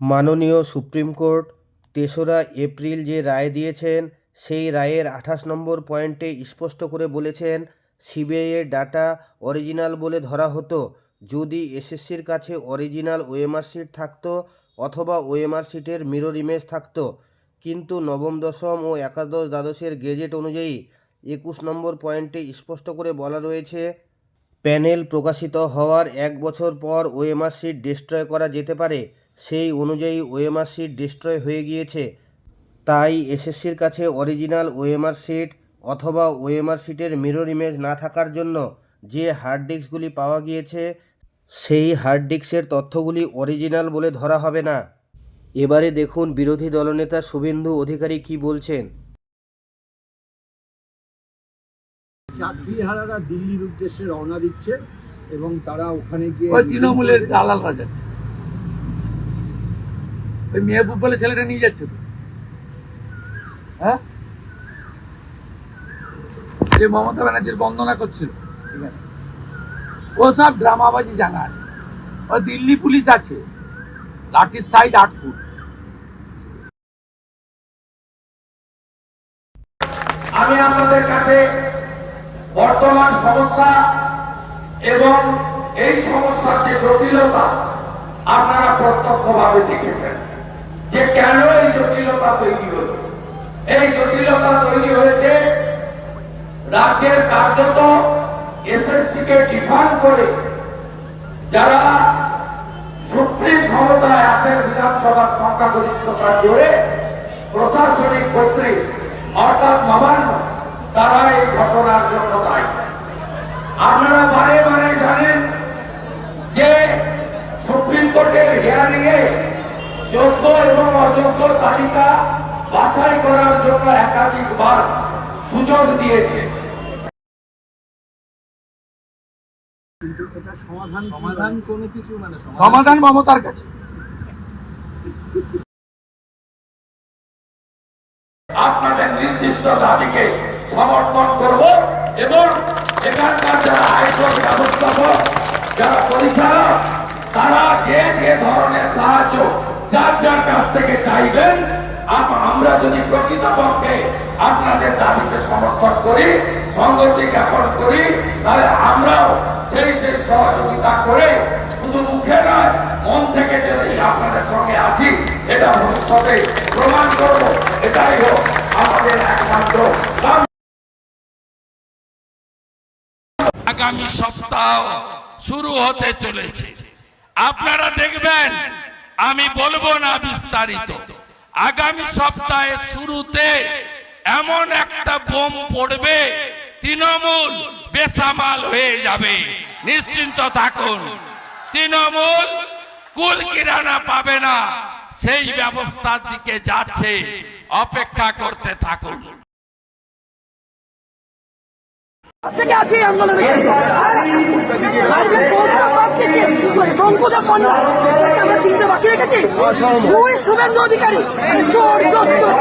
মাননীয় supreme court তেসরা April যে রায় দিয়েছেন, সেই রায়ের আঠাশ নম্বর পয়েন্টে স্পষ্ট করে বলেছেন সিবিআইয়ের ডাটা অরিজিনাল বলে ধরা হতো। যদি এসএসসির কাছে অরিজিনাল ওএমআর শিট থাকতো অথবা ওএমআর শিটের মিরর ইমেজ থাকতো। কিন্তু নবম, দশম ও একাদশ দ্বাদশের গেজেট অনুযায়ী একুশ নম্বর পয়েন্টে স্পষ্ট করে বলা রয়েছে, প্যানেল প্রকাশিত হওয়ার এক বছর পর ওএমআর শিট ডিস্ট্রয় করা যেতে পারে। সেই অনুযায়ী ওএমআর শিট ডিস্ট্রয় হয়ে গিয়েছে। তাই এসএসসির কাছে অরিজিনাল ওএমআর শিট অথবা ওএমআর শিটের মিরর ইমেজ না থাকার জন্য যে হার্ড ডিস্কগুলি পাওয়া গিয়েছে সেই হার্ড ডিস্কের তথ্যগুলি অরিজিনাল বলে ধরা হবে না। এবারে দেখুন বিরোধী দলনেতা শুভেন্দু অধিকারী কি বলছেন। চাকরিহারারা দিল্লির উদ্দেশ্যে রওনা দিচ্ছে এবং তারা ওখানে গিয়ে তৃণমূলের দালালরা যাচ্ছে। ওই মেহবুব বলে ছেলেটা নিয়ে যাচ্ছে হ্যাঁ? যে মমতা ব্যানার্জির বন্দনা করছিল। ও সব ড্রামাবাজি জানা আছে। ও দিল্লি পুলিশ আছে। লাঠির সাইজ আট ফুট আমি আপনাদের কাছে বর্তমান সমস্যা এবং এই সমস্যার যে জটিলতা আপনারা প্রত্যক্ষভাবে দেখেছেন। যে কেন এই জটিলতা তৈরি হলো? এই জটিলতা তৈরি হয়েছে, রাজ্যের কার্যত এসএসসি কে ডিফান্ড করে যারা সুপ্রিম ক্ষমতায় আছেন বিধানসভার সংখ্যাগরিষ্ঠতার জোরে প্রশাসনিক কর্তৃক, অর্থাৎ নবান্ন তারা এই ঘটনার জন্য দায়ী। আপনারা বারে বারে জানেন যে সুপ্রিম কোর্টের হিয়ারিং এ যোগ্য এবং অযোগ্য তালিকা বাছাই করার জন্য একাধিকবার সুযোগ দিয়েছে। কিন্তু এটা সমাধান সমাধান কোনো কিছু মানে সমাধান মমতার কাছে। আপনাদের নির্দিষ্ট দাবিকে সমর্থন করব এবং এখানকার যারা আয়কর ব্যবস্থাপক যারা পরিচালক তারা যে যে ধরনের সাহায্য যার যার কাছ থেকে চাইবেন আমরা যদি প্রকৃতপক্ষে আপনাদের দাবিকে সমর্থন করি সংগতি জ্ঞাপন করি, তাহলে আমরাও সেই সেই সহযোগিতা করে শুধু মুখে নয়, মন থেকে যদি আপনাদের সঙ্গে আছি, এটা ভবিষ্যতে প্রমাণ করব। এটাই হোক আমাদের একমাত্র আগামী সপ্তাহ শুরু হতে চলেছে। আপনারা দেখবেন আমি বলব না বিস্তারিত আগামী সপ্তাহে শুরুতে এমন একটা বোম পড়বে তৃণমূল বেসামাল হয়ে যাবে নিশ্চিন্ত থাকুন তৃণমূল কুল কিরানা পাবে না সেই ব্যবস্থার দিকে যাচ্ছে অপেক্ষা করতে থাকুন চিনতে বাকি রেখেছি? দুই শুভেন্দু অধিকারী। চোর চোর চোর।